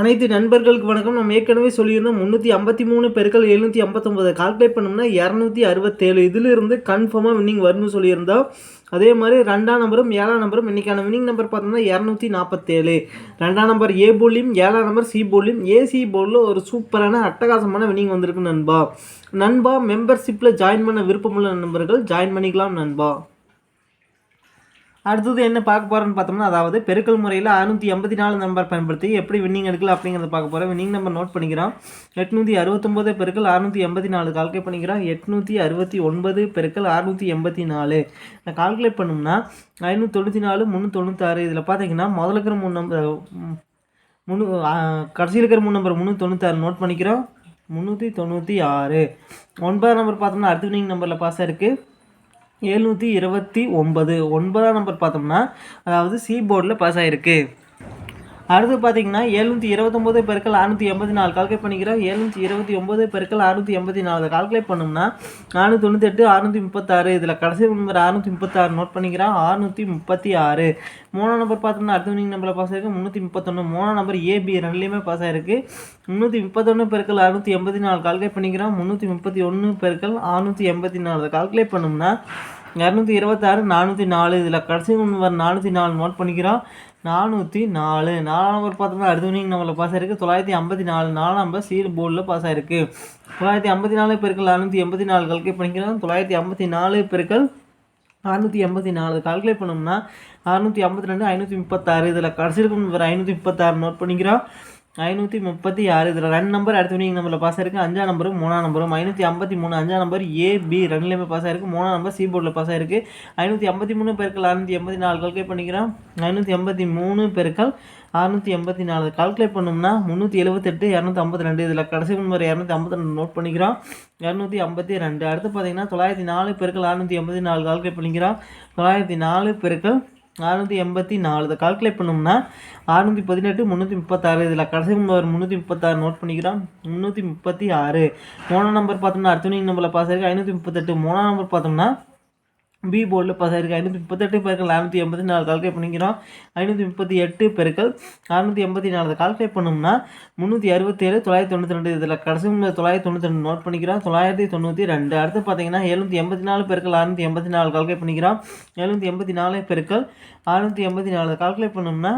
அனைத்து நண்பர்களுக்கு வணக்கம். நம்ம ஏற்கனவே சொல்லியிருந்தோம் முந்நூற்றி ஐம்பத்தி மூணு பெருக்கள் எழுநூற்றி ஐம்பத்தொம்பது கால்குலேட் பண்ணோம்னா இரநூத்தி அறுபத்தேழு. இதிலிருந்து கன்ஃபார்மாக வின்னிங் வரும்னு சொல்லியிருந்தோம். அதே மாதிரி ரெண்டாம் நம்பரும் ஏழாம் நம்பரும் இன்றைக்கான வின்னிங் நம்பர் பார்த்தோம்னா இரநூத்தி நாற்பத்தேழு. ரெண்டாம் நம்பர் ஏ போலியும் ஏழாம் நம்பர் சி போலியும் ஏசி போலில் ஒரு சூப்பரான அட்டகாசமான வின்னிங் வந்திருக்கு நண்பா. நண்பா மெம்பர்ஷிப்பில் ஜாயின் பண்ண விருப்பமுள்ள நண்பர்கள் ஜாயின் பண்ணிக்கலாம் நண்பா. அடுத்தது என்ன பார்க்க போகிறோன்னு பார்த்தோம்னா அதாவது பெருக்கல் முறையில் அறுநூற்றி எண்பத்தி நாலு நம்பர் பயன்படுத்தி எப்படி வின்னிங் எடுக்கலாம் அப்படிங்கிறத பார்க்க போகிறோம் வின்னிங் நம்பர் நோட் பண்ணிக்கிறோம். எட்நூற்றி அறுபத்தொம்போது பெருக்கல் அறுநூற்றி எண்பத்தி நாலு கால்குலேட் பண்ணிக்கிறோம். எட்நூற்றி அறுபத்தி ஒன்பது பெருக்கல் அறுநூற்றி எண்பத்தி நாலு. நான் கால்குலேட் பண்ணோம்னா ஐநூற்றி தொண்ணூற்றி நாலு முந்நூற்றி தொண்ணூத்தாறு இதில் பார்த்தீங்கன்னா முதல்ல இருக்கிற மூணு நம்பர் முந்நூ கடைசியில் இருக்கிற மூணு நம்பர் முந்நூற்றி தொண்ணூத்தாறு நோட் பண்ணிக்கிறோம். முந்நூற்றி தொண்ணூற்றி ஆறு. ஒன்பதாம் நம்பர் பார்த்தோம்னா அடுத்த வின்னிங் நம்பரில் பாஸ் இருக்குது எழுநூற்றி இருபத்தி ஒன்பது. ஒன்பதாம் நம்பர் பார்த்தோம்னா அதாவது சி போர்டில் பாஸ் ஆகிருக்கு அடுத்து பார்த்தீங்கன்னா எழுநூற்றி இருபத்தொம்போது பெருக்கள் அறுநூற்றி எண்பத்தி நாலு கால்குலேட் பண்ணிக்கிறோம். எழுநூற்றி இருபத்தி ஒம்பது பெருக்கள் அறுநூற்றி எண்பத்தி நாலு கால்குலேட் பண்ணோம்னா நானூற்றி தொண்ணூத்தெட்டு அறுநூற்றி முப்பத்தாறு. இதில் கடைசி நம்பர் அறுநூற்றி முப்பத்தாறு நோட் பண்ணிக்கிறோம். அறுநூற்றி முப்பத்தி ஆறு. மூணாம் நம்பர் பார்த்தோம்னா அடுத்த வினிங் நம்பரில் பாஸ் ஆயிருக்கு. முந்நூற்றி முப்பத்தொன்று மூணாம் நம்பர் ஏபி ரெண்டுலேயுமே பாஸ் ஆயிருக்கு. முந்நூற்றி முப்பத்தொன்று பெருக்கள் அறுநூற்றி எண்பத்தி நாலு கால்குலேட் பண்ணிக்கிறோம். முந்நூற்றி முப்பத்தி ஒன்று பெருக்கள் அறுநூற்றி எண்பத்தி நாலு கால்குலேட் பண்ணோம்னா இரநூத்தி இருபத்தாறு நானூற்றி நாலு. இதில் கடைசி நம்பர் நானூற்றி நாலு நோட் பண்ணிக்கிறோம். நானூற்றி நாலு. நாலாம் நம்பர் பார்த்தோம்னா அடுத்த வினிங் நம்மளில் பாஸ் ஆயிருக்கு. தொள்ளாயிரத்தி ஐம்பத்தி நாலு. நாலாம் நம்பர் சீல் போர்டில் பாஸ் ஆயிருக்கு. தொள்ளாயிரத்தி ஐம்பத்தி நாலு பெருக்கள் அறுநூற்றி எண்பத்தி நாலு கால்குலேட் பண்ணிக்கிறோம். தொள்ளாயிரத்தி ஐம்பத்தி நாலு பெருக்கள் அறுநூற்றி எண்பத்தி நாலு கால்குலேட் பண்ணோம்னா அறுநூற்றி ஐம்பத்தி ரெண்டு ஐநூற்றி முப்பத்தாறு. இதில் கடைசி இருக்கும் ஐநூற்றி முப்பத்தாறு நோட் பண்ணிக்கிறோம். ஐநூற்றி முப்பத்தி ஆறு. இதில் ரெண்டு நம்பர் அடுத்த வினிங் நம்பரில் பாஸ் ஆயிருக்கு. அஞ்சாம் நம்பரும் மூணாம் நம்பரும் ஐநூற்றி ஐம்பத்தி மூணு. அஞ்சாம் நம்பர் ஏ பி ரெண்டுலேயுமே பாஸ் ஆயிருக்கு. மூணாம் நம்பர் சி போர்டில் பாஸ் ஆயிருக்கு. ஐநூற்றி ஐம்பத்தி மூணு பெருக்கள் அறுநூற்றி எண்பத்தி நாலு. கால்குலேட் பண்ணிக்கிறோம். ஐநூற்றி எண்பத்தி மூணு பெருக்கள் அறுநூற்றி எண்பத்தி நாலு. கால்குலேட் பண்ணோம்னா முந்நூற்றி எழுபத்தெட்டு இரநூத்தி ஐம்பத்தி ரெண்டு. இதில் கடைசி நம்பர் இரநூத்தி ஐம்பத்தி ரெண்டு நோட் பண்ணிக்கிறோம். இரநூத்தி ஐம்பத்தி ரெண்டு. அடுத்து பார்த்தீங்கன்னா தொள்ளாயிரத்தி நாலு பெருக்கள் அறுநூற்றி எண்பத்தி நாலு. கால்குலேட் பண்ணிக்கிறோம். தொள்ளாயிரத்தி நாலு பெருக்கள் அறுநூற்றி எண்பத்தி நாலு. இதை கால்குலேட் பண்ணோம்னா அறுநூற்றி பதினெட்டு முந்நூற்றி முப்பத்தாறு. இதில் கடைசி நம்பர் முந்நூற்றி முப்பத்தாறு நோட் பண்ணிக்கிறோம். முந்நூற்றி முப்பத்தி ஆறு. மூணாம் நம்பர் பார்த்தோம்னா அடுத்த நம்பரில் பாஸ் ஆயிருக்கு. ஐநூற்றி முப்பத்தெட்டு. மூணாம் நம்பர் பார்த்தோம்னா பி போர்டில் பாஸ் ஆயிருக்கு ஐநூற்றி முப்பத்தெட்டு பெருக்கள் நானூற்றி எண்பத்தி நாலு கால்குலேட் பண்ணிக்கிறோம். ஐநூற்றி முப்பத்தி எட்டு பெருக்கள் அறுநூற்றி எண்பத்தி நாலு கால்குலேட் பண்ணோம்னா முந்நூற்றி அறுபத்தேழு தொள்ளாயிரத்தி தொண்ணூற்றி ரெண்டு இதில் கடைசி தொள்ளாயிரத்தி தொண்ணூற்றி ரெண்டு நோட் பண்ணிக்கிறோம். தொள்ளாயிரத்தி தொண்ணூற்றி ரெண்டு அடுத்து பார்த்தீங்கன்னா எழுநூற்றி எண்பத்தி நாலு பெருக்கள் அறுநூற்றி எண்பத்தி நாலு கால்குலேட் பண்ணிக்கிறோம். எழுநூற்றி எண்பத்தி நாலு பெருக்கள் அறுநூற்றி எண்பத்தி நாலு கால்குலேட் பண்ணோம்னா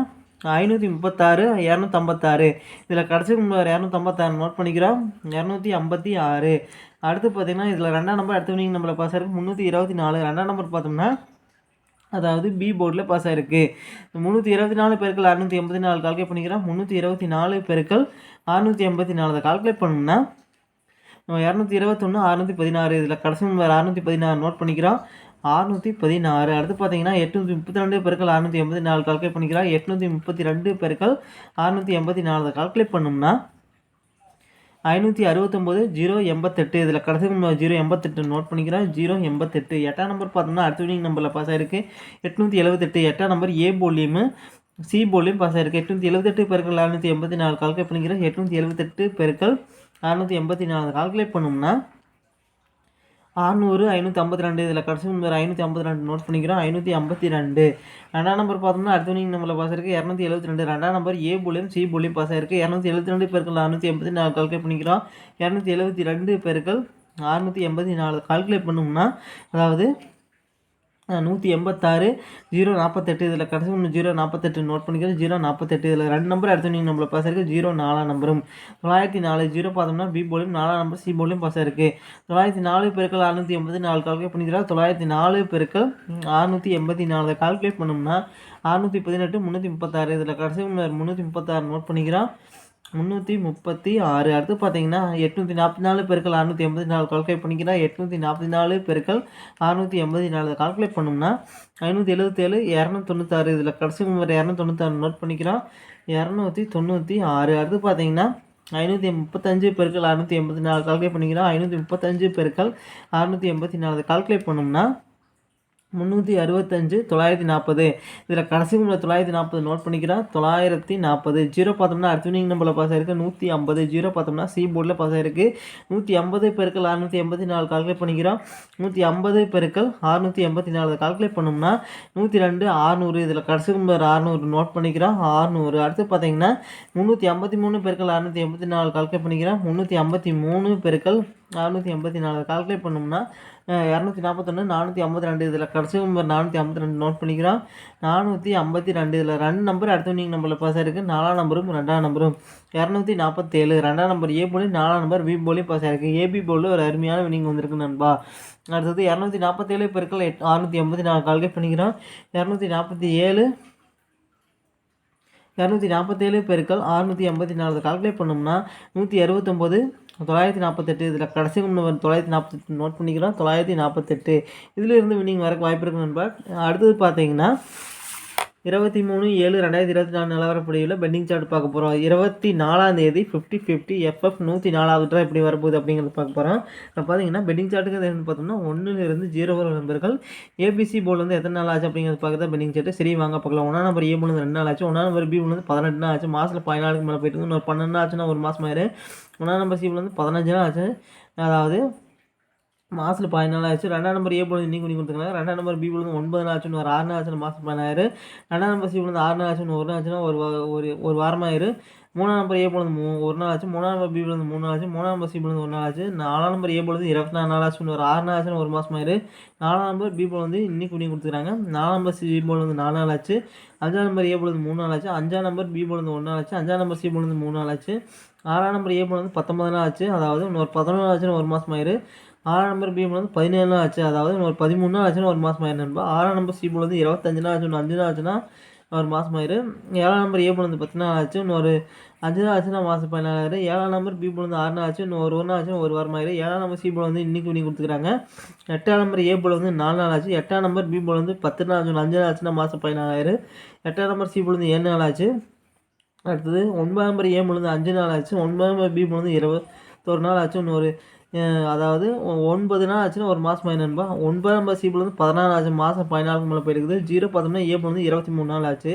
ஐநூற்றி முப்பத்தாறு இரநூத்தம்பத்தாறு. இதில் கடைசி நம்பர் இரநூத்தம்பத்தாறு நோட் பண்ணிக்கிறோம். இரநூத்தி ஐம்பத்தி ஆறு. அடுத்து பார்த்தீங்கன்னா இதில் ரெண்டாம் நம்பர் அடுத்த வினிங் நம்பரில் பாஸ் ஆயிருக்கு. முந்நூற்றி இருபத்தி நாலு. ரெண்டாம் நம்பர் பார்த்தோம்னா அதாவது பி போர்டில் பாஸ் ஆயிருக்கு. முந்நூற்றி இருபத்தி நாலு பேருக்கள் அறுநூற்றி எண்பத்தி நாலு கால்குலேட் பண்ணிக்கிறோம். முந்நூற்றி இருபத்தி நாலு பேருக்கள் அறுநூற்றி எண்பத்தி நாலு. கால்குலேட் பண்ணோம்னா இரநூத்தி இருபத்தொன்று அறுநூற்றி பதினாறு. இதில் கடைசி நம்பர் அறுநூற்றி பதினாறு நோட் பண்ணிக்கிறோம். அறுநூற்றி பதினாறு. அடுத்து பார்த்தீங்கன்னா எட்நூற்றி முப்பத்தி ரெண்டு பெருக்கள் அறுநூற்றி எண்பத்தி நாலு கால்குலேட் பண்ணிக்கிறோம் எட்நூற்றி முப்பத்தி ரெண்டு பெருக்கள் அறுநூற்றி எண்பத்தி நாலு கால்குலேட் பண்ணோம்னா ஐநூற்றி அறுபத்தொம்போது ஜீரோ எண்பத்தெட்டு இதில் கடைசி ஜீரோ எண்பத்தெட்டு நோட் பண்ணிக்கிறேன். ஜீரோ எண்பத்தெட்டு எட்டாம் நம்பர் பார்த்தோம்னா அடுத்த வினிங் நம்பரில் பாஸ் ஆயிருக்கு. எட்நூற்றி எழுபத்தெட்டு எட்டாம் நம்பர் ஏ போலியும் சி போலியும் பாஸ் ஆயிருக்கு. எட்நூற்றி எழுபத்தெட்டு பெருக்கள் அறுநூற்றி எண்பத்தி நாலு கால்குலேட் பண்ணிக்கிறேன். எட்நூற்றி எழுபத்தெட்டு பெருக்கள் அறுநூற்றி எண்பத்தி நாலு கால்குலேட் பண்ணோம்னா அறநூறு ஐநூற்றி ஐம்பத்தி ரெண்டு இதில் கடைசி நம்பர் ஐநூற்றி ஐம்பத்தி ரெண்டு நோட் பண்ணிக்கிறோம். ஐநூற்றி ஐம்பத்தி ரெண்டு. ரெண்டாம் நம்பர் பார்த்தோம்னா அடுத்த நீங்கள் நம்மள பாஸ் இருக்குது இரநூத்தி எழுபத்தி ரெண்டு. ரெண்டாம் நம்பர் ஏ போலியும் சி போலியும் பாஸ் ஆயிருக்கு. இரநூத்தி எழுபத்தி ரெண்டு பேருக்கள் அறுநூற்றி எண்பத்தி நாலு கால்குலேட் பண்ணிக்கிறோம். இரநூத்தி எழுபத்தி ரெண்டு பேருக்கள் அறுநூற்றி எண்பத்தி நாலு கால்குலேட் பண்ணோம்னா அதாவது நூற்றி எண்பத்தாறு ஜீரோ நாற்பத்தெட்டு இதில் கடைசி ஒன்று ஜீரோ நாற்பத்தெட்டு நோட் பண்ணிக்கிறது ஜீரோ நாற்பத்தெட்டு இதில் ரெண்டு நம்பர் அடுத்து நீங்கள் நம்மளை பாஸ் இருக்குது ஜீரோ நாலாம் நம்பரும் தொள்ளாயிரத்தி நாலு ஜீரோ பார்த்தோம்னா பி போலியும் நாலாம் நம்பர் சி போலியும் பாஸ் இருக்குது தொள்ளாயிரத்தி நாலு பெருக்கள் அறுநூற்றி எண்பத்தி நாலு கால்குலேட் பண்ணிக்கிறார் தொள்ளாயிரத்தி நாலு பெருக்கள் அறுநூற்றி எண்பத்தி நாலு கால்குலேட் பண்ணோம்னா அறுநூற்றி பதினெட்டு முந்நூற்றி முப்பத்தாறு இதில் கடைசி முந்நூற்றி முப்பத்தாறு நோட் பண்ணிக்கிறோம் முந்நூற்றி முப்பத்தி ஆறு. அடுத்து பார்த்தீங்கன்னா எட்நூற்றி நாற்பத்தி நாலு பெருக்கள் அறுநூற்றி எண்பத்தி நாலு கால்குலேட் பண்ணிக்கிறா எட்நூற்றி நாற்பத்தி நாலு பெருக்கள் அறுநூற்றி எண்பத்தி நாலு கால்குலேட் பண்ணோம்னா ஐநூற்றி எழுபத்தேழு இரநூத்தி தொண்ணூத்தாறு. இதில் கடைசி நம்பர் இரநூத்தி தொண்ணூத்தாறு நோட் பண்ணிக்கிறோம். இரநூத்தி தொண்ணூற்றி ஆறு. அடுத்து பார்த்தீங்கன்னா ஐநூற்றி முப்பத்தஞ்சு பெருக்கள் அறுநூற்றி எண்பத்தி நாலு கால்குலேட் பண்ணிக்கிறோம். ஐநூற்றி முப்பத்தஞ்சு பெருக்கள் அறுநூற்றி எண்பத்தி நாலு கால்குலேட் பண்ணோம்னா முந்நூற்றி அறுபத்தஞ்சு தொள்ளாயிரத்தி நாற்பது. இதில் கடைசி உள்ள தொள்ளாயிரத்தி நாற்பது நோட் பண்ணிக்கிறோம் தொள்ளாயிரத்தி நாற்பது. ஜீரோ பார்த்தோம்னா அடுத்த வினிங் நம்பரில் பாஸ் ஆயிருக்கு. நூற்றி ஐம்பது. ஜீரோ பார்த்தோம்னா சி போர்டில் பாஸ் ஆயிருக்கு. நூற்றி ஐம்பது பெருக்கள் அறுநூற்றி எண்பத்தி நாலு கால்குலேட் பண்ணிக்கிறோம் நூற்றி ஐம்பது பெருக்கள் அறுநூற்றி எண்பத்தி நாலு கால்குலேட் பண்ணோம்னா நூற்றி ரெண்டு ஆறுநூறு. இதில் கடைசி நம்பர் ஆறுநூறு நோட் பண்ணிக்கிறோம் ஆறுநூறு. அடுத்து பார்த்தீங்கன்னா முந்நூற்றி ஐம்பத்தி மூணு பெருக்கள் அறுநூற்றி எண்பத்தி நாலு கால்குலேட் பண்ணிக்கிறோம் முந்நூற்றி ஐம்பத்தி மூணு பெருக்கள் அறுநூற்றி எண்பத்தி நாலு கால்குலேட் பண்ணோம்னா இரநூத்தி நாற்பத்தொன்று நானூற்றி ஐம்பத்தி ரெண்டு இதில் கடைசி நம்பர் நானூற்றி ஐம்பத்தி ரெண்டு நோட் பண்ணிக்கிறோம். நானூற்றி ஐம்பத்தி ரெண்டு இதில் ரெண்டு நம்பர் அடுத்த நீங்கள் நம்பரில் பாஸ் ஆயிருக்கு. நாலாம் நம்பரும் ரெண்டாம் நம்பரும் இரநூத்தி நாற்பத்தேழு ரெண்டாம் நம்பர் ஏ போலி நாலாம் நம்பர் பி போலி பாஸ் ஆயிருக்கு. ஏபி போலில் ஒரு அருமையான வினிங் வந்திருக்கு நண்பா. அடுத்தது இரநூத்தி நாற்பத்தேழு பெருக்கள் எட் அறுநூற்றி எண்பத்தி நாலு கால்குலேட் பண்ணிக்கிறோம். இரநூத்தி நாற்பத்தி ஏழு இரநூத்தி நாற்பத்தேழு பெருக்கள் அறுநூற்றி எண்பத்தி நாலு கால்குலேட் பண்ணோம்னா நூற்றி அறுபத்தொம்போது தொள்ளாயிரத்தி நாற்பத்தெட்டு இதில் கடைசி நம்பர் தொள்ளாயிரத்தி நாற்பத்தெட்டு நோட் பண்ணிக்கிறோம். தொள்ளாயிரத்தி நாற்பத்தெட்டு. இதில் இருந்து வினிங் வரக்கு வாய்ப்பு இருக்கும் நண்பர் அடுத்தது பார்த்தீங்கன்னா இருபத்தி மூணு ஏழு ரெண்டாயிரத்தி இருபத்தி நாலு நிலவரப்படியில் பெண்டிங் சார்ட் பார்க்க போகிறோம் இருபத்தி நாலாம் தேதி ஃபிஃப்டி ஃபிஃப்டி எஃப்எஃப் நூற்றி நாலாவது ட்ரா எப்படி வரப்போகுது அப்படிங்கிறது பார்க்க போகிறோம் இப்போ பார்த்தீங்கன்னா பெண்டிங் சார்ட்டுக்கு அது பார்த்தோம்னா ஒன்றுலேருந்து ஜீரோ வரை நண்பர்கள் ஏபிசி போல் வந்து எத்தனை நாள் ஆச்சு அப்படிங்கிறது பார்க்க தான் பெண்டிங் சார்ட்டு. சரி வாங்க பார்க்கலாம். ஒன்றா நம்பர் ஏ மூணு ரெண்டு நாள் ஆச்சு. ஒன்றா நம்பர் பி வந்து பதினெட்டு நாள் ஆச்சு. மாதத்தில் பதினாலுக்கு மேலே போயிட்டு இருக்கு. ஒரு பன்னெண்டு ஆச்சுன்னா ஒரு மாதம் ஆயிரு. ஒன்றா நம்பர் சி வந்து பதினஞ்சு நாள் ஆச்சு. அதாவது மாதத்தில் பதினாலு ஆச்சு ரெண்டாம் நம்பர் ஏ பொழுது இன்னைக்கு பண்ணி கொடுத்துருக்காங்க ரெண்டாம் நம்பர் பி பொழுது ஒன்பது நாள் ஆச்சுன்னு ஒரு ஆறு நாள் ஆச்சுன்னு மாதம் பதினாயிரம் ரெண்டாம் நம்பர் சி பொழுது ஆறு நாள் ஆச்சுன்னு ஒரு நாள் ஆச்சுன்னா ஒரு ஒரு ஒரு வாரமாயிரு மூணாம் நம்பர் ஏ பொழுது மூ ஒரு நாள் ஆச்சு மூணாம் நம்பர் பி பொழுது மூணு நாள் ஆச்சு மூணாம் நம்பர் சி பொழுது ஒரு நாள் ஆச்சு நாலாம் நம்பர் ஏ பொழுது இருபத்தி நாலு நாள் ஆச்சுன்னு ஒரு ஆறு நாள் ஆச்சுன்னு ஒரு மாதமாயிரு நாலாம் நம்பர் பி பொழுது வந்து இன்னைக்கு கொடுத்துக்கிறாங்க கொடுத்துருக்காங்க நாலாம் நம்பர் சி பொழுது நாலு நாள் ஆச்சு அஞ்சாம் நம்பர் ஏ பொழுது மூணு நாள் ஆச்சு அஞ்சாம் நம்பர் பி பொழுது ஒன்று நாள் ஆச்சு அஞ்சாம் நம்பர் சி பொழுது மூணு நாள் ஆச்சு ஆறாம் நம்பர் ஏ பொழுது பத்தொன்பது நாள் ஆச்சு அதாவது இன்னொரு பதினொன்று ஆச்சுன்னு ஒரு மாதம் ஆயிரு ஆறாம் நம்பர் பி வந்து பதினேழு நாள் ஆச்சு அதாவது ஒரு பதிமூணு நாள் ஆச்சுன்னா ஒரு மாதம் ஆயிரம் நண்பா ஆறாம் நம்பர் சி வந்து இருபத்தஞ்சு நாள் ஆச்சு ஒன்று அஞ்சு நாள் ஆச்சுன்னா ஒரு மாதம் ஆயிரு ஏழாம் நம்பர் ஏ வந்து பத்து நாள் ஆச்சு இன்னொரு அஞ்சு நாள் ஆச்சுன்னா மாதம் பதினாலாயிரம் ஏழாம் நம்பர் பி வந்து ஆறு நாள் ஆச்சு இன்னும் ஒரு ஒரு நாள் ஆச்சு ஒரு வாரம் ஆயிரு ஏழாம் நம்பர் சி வந்து இன்னைக்கு பண்ணி கொடுத்துக்கிறாங்க எட்டாம் நம்பர் ஏ வந்து நாலு நாள் ஆச்சு எட்டாம் நம்பர் பி வந்து பத்து நாள் ஆச்சு அஞ்சு நாள் ஆச்சுன்னா மாதம் பதினாலாயிரம் எட்டாம் நம்பர் சி வந்து ஏழு நாள் ஆச்சு அடுத்தது ஒன்பதாம் நம்பர் ஏ வந்து அஞ்சு நாள் ஆச்சு ஒன்பதாம் நம்பர் பி முழுந்து இருபத்தொரு நாள் ஆச்சு இன்னொரு ஒரு அதாவது ஒன்பது நாள் ஆச்சுன்னா ஒரு மாதம் ஆயினன்பா ஒன்பதாம் நம்பர் சி வந்து பதினாறு ஆச்சு. மாதம் பதினாலுக்கு மேலே போயிருக்குது. ஜீரோ பார்த்தோம்னா ஏப்பில் வந்து இருபத்தி மூணு நாள் ஆச்சு.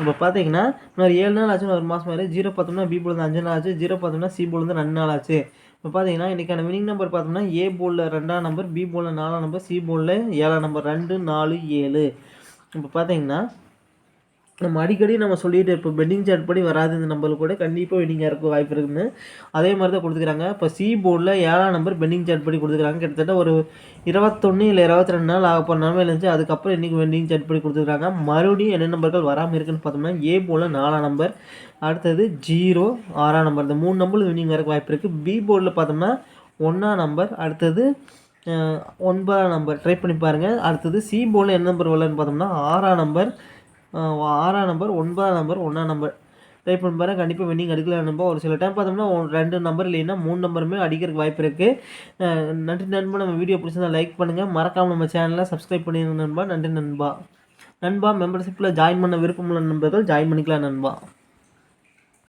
இப்போ பார்த்தீங்கன்னா இன்னொரு ஏழு நாள் ஆச்சுன்னு ஒரு மாதம் ஆயிரு ஜீரோ பார்த்தோம்னா பி வந்து அஞ்சு நாள் ஆச்சு. ஜீரோ பார்த்தோம்னா சி வந்து ரெண்டு நாள் ஆச்சு. இப்போ பார்த்தீங்கன்னா இன்றைக்கான வினிங் நம்பர் பார்த்தோம்னா ஏ போலில் ரெண்டாம் நம்பர் பி போலில் நாலாம் நம்பர் சி போலில் ஏழாம் நம்பர் ரெண்டு நாலு ஏழு. இப்போ பார்த்தீங்கன்னா நம்ம அடிக்கடி நம்ம சொல்லிட்டு இப்போ பெட்டிங் சார்ட் படி வராது இந்த நம்பருக்கு கூட கண்டிப்பாக வெட்டிங்காக இருக்க வாய்ப்பு இருக்குன்னு அதே மாதிரி தான் கொடுத்துக்கிறாங்க. இப்போ சி போர்டில் ஏழாம் நம்பர் பெண்டிங் சார்ட் படி கொடுத்துக்கிறாங்க. கிட்டத்தட்ட ஒரு இருபத்தொன்று இல்லை இருபத்தி ரெண்டு நாள் ஆக போகிற நிலமையில இருந்துச்சு. அதுக்கப்புறம் இன்றைக்கி பெண்டிங் சார்ட் படி கொடுத்துருக்காங்க மறுபடியும் என்ன நம்பர்கள் வராமல் இருக்குன்னு பார்த்தோம்னா ஏ போர்டில் நாலாம் நம்பர் அடுத்தது ஜீரோ ஆறாம் நம்பர் இந்த மூணு நம்பர் வினிங் வரக்கு வாய்ப்பு இருக்குது பி போர்டில் பார்த்தோம்னா ஒன்றாம் நம்பர் அடுத்தது ஒன்பதாம் நம்பர் ட்ரை பண்ணி பாருங்கள் அடுத்தது சி போர்டில் என்ன நம்பர் வரலன்னு பார்த்தோம்னா ஆறாம் நம்பர் ஆறாம் நம்பர் ஒன்பதாம் நம்பர் ஒன்றாம் நம்பர் ட்ரை பண்ண பாருங்கள் கண்டிப்பாக வின்னிங் அடிக்கலாம் நம்ப ஒரு சில டைம் பார்த்தோம்னா ரெண்டு நம்பர் இல்லைன்னா மூணு நம்பருமே அடிக்கிறதுக்கு வாய்ப்பு இருக்குது நன்றி நண்பா. நம்ம வீடியோ பிடிச்சிருந்தா லைக் பண்ணுங்கள் மறக்காமல் நம்ம சேனலை சப்ஸ்கிரைப் பண்ணிடுங்க நண்பா. நன்றி நண்பா. நண்பா மெம்பர்ஷிப்பில் ஜாயின் பண்ண விருப்பமுள்ள நண்பர்கள் ஜாயின் பண்ணிக்கலாம் நண்பா.